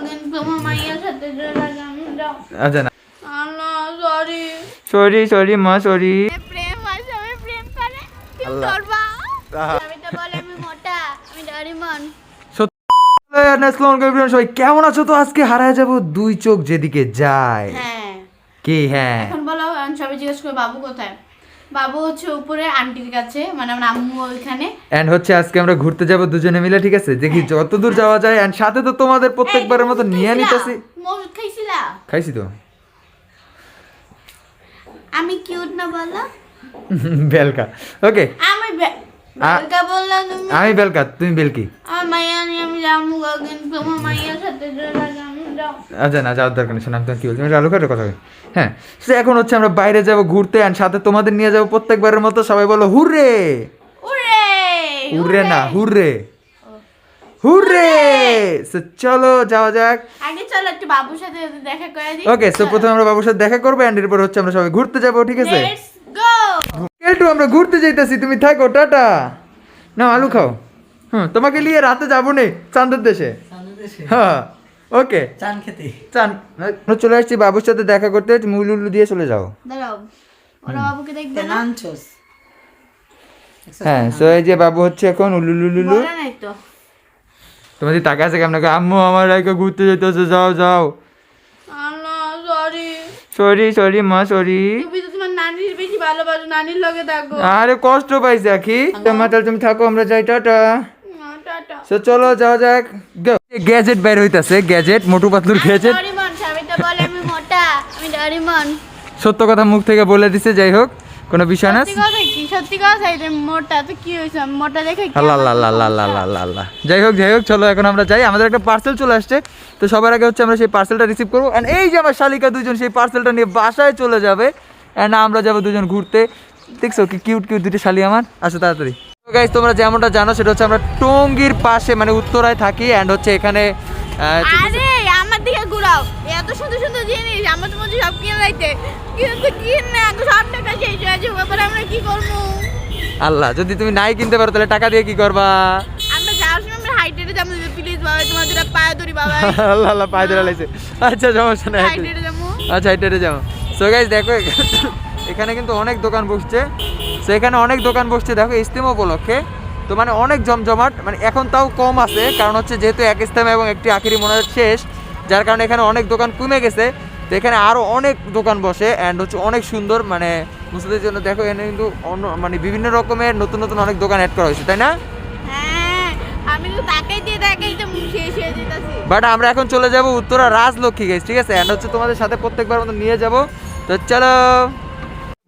কিন্তু আমার মাইয়ার সাথে আচ্ছা না। সরি সরি সরি মা সরি প্রেম আছে আমি প্রেম করে। কি করবা? আমি তো বলে আমি মোটা আমি ডরিমন সবাই কেমন আছো? তো আজকে হারায় যাব দুই চোখ যেদিকে যায়। হ্যাঁ। কি? হ্যাঁ। এখন বলো আমি সবাই জিজ্ঞেস করে বাবু কোথায়? বাবু হচ্ছে উপরে আন্টির কাছে মানে আমার আম্মু ওইখানে। এন্ড হচ্ছে আজকে আমরা ঘুরতে যাব দুজনে মিলে ঠিক আছে? দেখি যত দূর যাওয়া যায় এন্ড সাথে তো তোমাদের প্রত্যেকবারের মতো নিয়ে নিতেছি ওষুধ খাইছিলা? খাইছি তো। আমি কিউট না বলো বেলকা। ওকে আমি বেলকা বললাম তুমি। আমি বেলকা তুমি বেলকি। আমার মাইয়া নিয়ে আমি যাব আমার মাইয়ার সাথে আচ্ছা না যাওয়ার দরকার নেই শোনো আমি কি বলছি? আমি আলু খাটের কথা বলি। হ্যাঁ সে এখন হচ্ছে আমরা বাইরে যাব ঘুরতে অ্যান্ড সাথে তোমাদের নিয়ে যাব প্রত্যেকবারের মতো সবাই বলো হুররে! উরে হুররে না হুররে! হুররে! So, চলো যাওয়া যাক। আগে চলো একটু বাবুর সাথে দেখা করে দিই। ওকে সো প্রথমে আমরা বাবুর সাথে দেখা করব অ্যান্ড এরপর হচ্ছে আমরা সবাই ঘুরতে যাব ঠিক আছে? লেটস গো একটু আমরা ঘুরতে যাইতাছি তুমি থাকো টাটা! না আলু খাও। হুম তোমাকে নিয়ে রাতে যাব নে চাঁদের দেশে। চাঁদের দেশে? হ্যাঁ। ওকে চান খেতে। চান। চলে আসছি বাবুর সাথে দেখা করতে। উলু দিয়ে চলে যাও। দাঁড়াও। ওরা বাবুকে দেখবে না? আনছোস হ্যাঁ সো এই যে বাবু হচ্ছে এখন উলুলুলুলু বলে নাই তো। তোমাদের টাকা আছে কেমন আম্মু আমার রাইকে ঘুরতে যেতেছে যাও যাও। সরি সরি সরি মা সরি আরে কষ্ট পাইছি আখি। তোমার তাহলে তুমি থাকো আমরা যাই টাটা। সো চলো যাওয়া যাক। গ্যাজেট বের হইতাছে গ্যাজেট মোটু পাতলুর গ্যাজেট সত্য কথা মুখ থেকে বলে দিছে যাই হোক কোনো বিষয় না। সত্যি কথা মোটা তো কি হয়েছে? মোটা দেখে আল্লাহ আল্লাহ আল্লাহ আল্লাহ আল্লাহ যাই হোক যাই হোক চলো এখন আমরা যাই। আমাদের একটা পার্সেল চলে আসছে। তো সবার আগে হচ্ছে আমরা সেই পার্সেলটা রিসিভ করব। অ্যান্ড এই যে আমার শালিকা দুজন সেই পার্সেলটা নিয়ে বাসায় চলে যাবে। অ্যান্ড আমরা যাব দুজন ঘুরতে। দেখছ কি কিউট কিউট দুটো শালি আমার? আসো তাড়াতাড়ি। গাইজ তোমরা যেমনটা জানো সেটা হচ্ছে আমরা টঙ্গির পাশে মানে উত্তরায় থাকি অ্যান্ড হচ্ছে এখানে আরে আমার দিকে ঘুরাও। এত সুন্দর সুন্দর জিনিস আমার তো মধ্যে সব কিনে রাখতে কিন্তু কিনে আগে সব টাকা শেষ হয়ে যাবে এবার আমরা কি করব? আল্লাহ যদি তুমি নাই কিনতে পারো তাহলে টাকা দিয়ে কি করবা? আমরা যাওয়ার সময় আমরা হাইটেটে যাব প্লিজ বাবা তোমার দুটা পায়ে ধরি বাবা আল্লাহ আল্লাহ পায়ে ধরে লাইছে আচ্ছা সমস্যা নাই হাইটেটে যাব। আচ্ছা এটা যাও সো গাইজ দেখো এখানে কিন্তু অনেক দোকান বসছে। সো এখানে অনেক দোকান বসছে। দেখো ইস্তেমা উপলক্ষে। তো মানে অনেক জমজমাট। মানে এখন তাও কম আছে। কারণ হচ্ছে যেহেতু এক ইস্তেমা এবং একটি আখেরি মনে শেষ। যার কারণে এখানে অনেক দোকান কমে গেছে। তো এখানে আরও অনেক দোকান বসে অ্যান্ড হচ্ছে অনেক সুন্দর। মানে মুসলিদের জন্য দেখো এখানে কিন্তু অন্য মানে বিভিন্ন রকমের নতুন নতুন অনেক দোকান অ্যাড করা হয়েছে তাই না? তো শেষ হয়ে বাট আমরা এখন চলে যাব উত্তরা রাজলক্ষ্মী গেছি ঠিক আছে? অ্যান্ড হচ্ছে তোমাদের সাথে প্রত্যেকবার মতো নিয়ে যাব। তো চলো।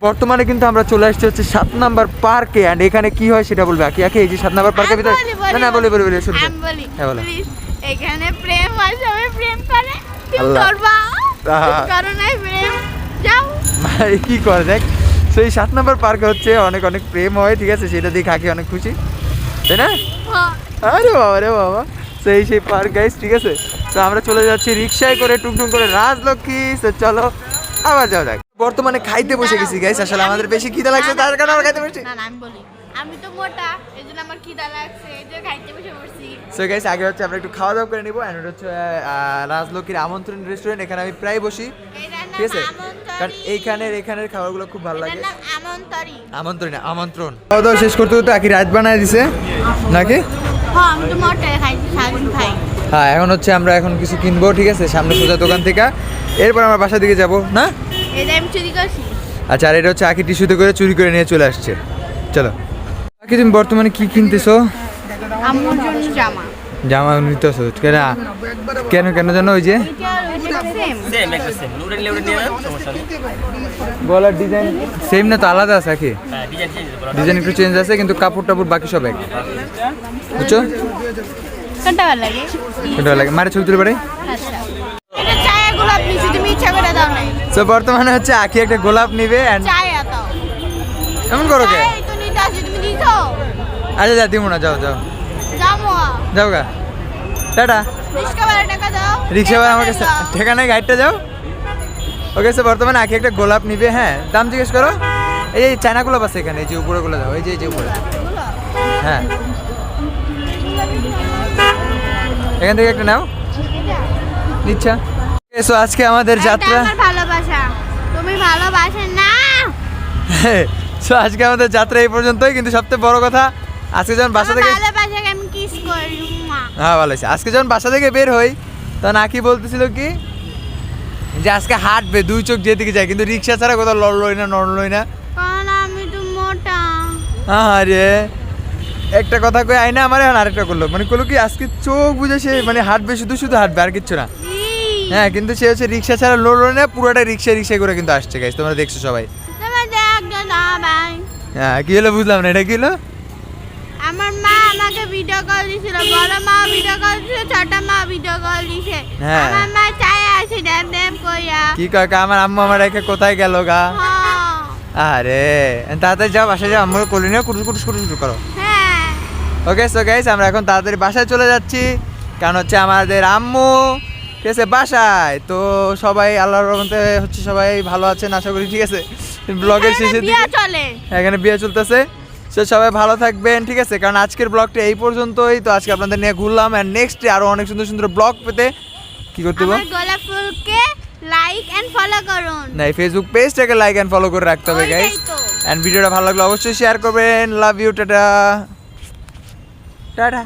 বর্তমানে কিন্তু আমরা চলে আসছি হচ্ছে সাত নাম্বার পার্কে অ্যান্ড এখানে কি হয় সেটা বলবে? আকি আকি এই যে সাত নাম্বার পার্কের ভিতরে না না বলি বলি বলি বলি হ্যাঁ বলো। এখানে প্রেম আছে আমি প্রেম করে। আল্লাহ। করবা? আহা। করো প্রেম? যাও। কি করে দেখ। সেই সাত নাম্বার পার্কে হচ্ছে অনেক অনেক প্রেম হয় ঠিক আছে? সেটা দেখে আঁকি অনেক খুশি। তাই না? হ্যাঁ। আরে বাবা রে বাবা। সেই সেই পার্ক গাইস ঠিক আছে? তো আমরা চলে যাচ্ছি রিক্সায় করে টুকটুক করে। রাজলক্ষ্মী তো চলো আবার যাও যাক। বর্তমানে খাইতে বসে গেছি গাইস আসলে আমাদের বেশি খিদে লাগছে তার কারণে আমরা খাইতে বসছি না না আমি বলি। আমি তো মোটা এই জন্য আমার খিদা লাগছে এই জন্য খাইতে বসে পড়ছি। সো গাইস আগে হচ্ছে আমরা একটু খাওয়া দাওয়া করে নিবো অ্যান্ড হচ্ছে আহ, রাজলক্ষ্মীর আমন্ত্রণ রেস্টুরেন্ট এখানে আমি প্রায় বসি। ঠিক আছে। কারণ এইখানের এখানের খাবারগুলো খুব ভালো লাগে। আমন্ত্রণ না আমন্ত্রণ। খাওয়া দাওয়া শেষ করতে করতে আকি রাত বানায় দিছে নাকি? হ্যাঁ আমি তো মোটা খাইছি সারাদিন খাই হ্যাঁ এখন হচ্ছে আমরা এখন কিছু কিনবো ঠিক আছে? সামনে সোজা দোকান থেকে। এরপর আমরা বাসার দিকে যাব না? এটা আমি চুরি করছি। আচ্ছা আর এটা হচ্ছে আকি টিস্যুতে করে চুরি করে নিয়ে চলে আসছে। চলো। আকি তুমি বর্তমানে কি কিনতেছো? জন্য জামা। জামা নিতেছো কেন। কেন কেন জানো ওই যে? গলার ডিজাইন সেম না তো আলাদা আছে আকি হ্যাঁ ডিজাইন ডিজাইন একটু চেঞ্জ আছে কিন্তু কাপড় টাপড় বাকি সব এক। বুঝছ? কোনটা ভালো লাগে? এটা লাগে? মারে ছবি তুলে পারে আচ্ছা। এটা চায়া গোলাপ নিছি তুমি ইচ্ছা করে দাও নাই। তো বর্তমানে হচ্ছে আকি একটা গোলাপ নিবে দাও এমন করো কে? আচ্ছা যা দিব না যাও যাও। যাব যাও গা। টাটা। রিক্সা ভাড়া আমার কাছে ঠিকানায় গাইডটা যাও। ওকে স্যার বর্তমানে আখি একটা গোলাপ নিবে হ্যাঁ। দাম জিজ্ঞেস করো। এই চায়না গোলাপ আছে এখানে এই যে উপরে গুলো দাও এই যে এই যে উপরে। হ্যাঁ। এখান থেকে একটা নাও। এটা? ইচ্ছা সো আজকে আমাদের যাত্রা। ভালোবাসা। তুমি ভালোবাসে না। সো আজকে আমাদের যাত্রা এই পর্যন্তই কিন্তু সবথেকে বড় কথা আজকে যখন বাসা থেকে ভালোবাসাকে আমি কিস করি হ্যাঁ ভালো হয়েছে। আজকে যখন বাসা থেকে বের হই তখন আকি বলতেছিল কি? যে আজকে হাঁটবে দুই চোখ যেদিকে যায় কিন্তু রিক্সা ছাড়া কোথাও লড়লই না নড়লই না। কারণ আমি তো মোটা। আরে একটা কথা কই আইনা আমার এখন আরেকটা করল। মানে করল কি আজকে চোখ বুঝে সে মানে হাঁটবে শুধু শুধু হাঁটবে আর কিচ্ছু না। হ্যাঁ কিন্তু সে হচ্ছে রিক্সা ছাড়া লড়লো না পুরোটা রিক্সা রিক্সা করে কিন্তু আসছে গাইস তোমরা দেখছ সবাই। হ্যাঁ কি হলো বুঝলাম না এটা কি হলো? আমার মা আমাকে ভিডিও কল দিছিল বড় মা ভিডিও কল দিছিল ছোট মা ভিডিও কল দিছে। আমার মা চাই আছে ড্যাম ড্যাম কইয়া। কি কয় আমার আম্মু আমার রেখে কোথায় গেল গা? আরে তাড়াতাড়ি যাও বাসায় যাও আম্মুর কোলে নিয়ে কুটুস কুটুস কুটুস কুটুস করো। হ্যাঁ। ওকে সো গাইস আমরা এখন তাড়াতাড়ি বাসায় চলে যাচ্ছি কারণ হচ্ছে আমাদের আম্মু ঠিক আছে বাসায়। তো সবাই আল্লাহর রহমতে হচ্ছে সবাই ভালো আছেন আশা করি ঠিক আছে? ব্লগের শেষে চলে। এখানে বিয়ে চলতেছে। সো সবাই ভালো থাকবেন ঠিক আছে? কারণ আজকের ব্লগটা এই পর্যন্তই। তো আজকে আপনাদের নিয়ে ঘুরলাম অ্যান্ড নেক্সট আরও অনেক সুন্দর সুন্দর ব্লগ পেতে কি করতে হবে আমার গোলাপ ফুলকে লাইক এন্ড ফলো করুন। না ফেসবুক পেজটাকে লাইক অ্যান্ড ফলো করে রাখতে হবে গাইস ওইটাই অ্যান্ড ভিডিওটা ভালো লাগলে অবশ্যই শেয়ার করবেন। Love you tata. টাটা।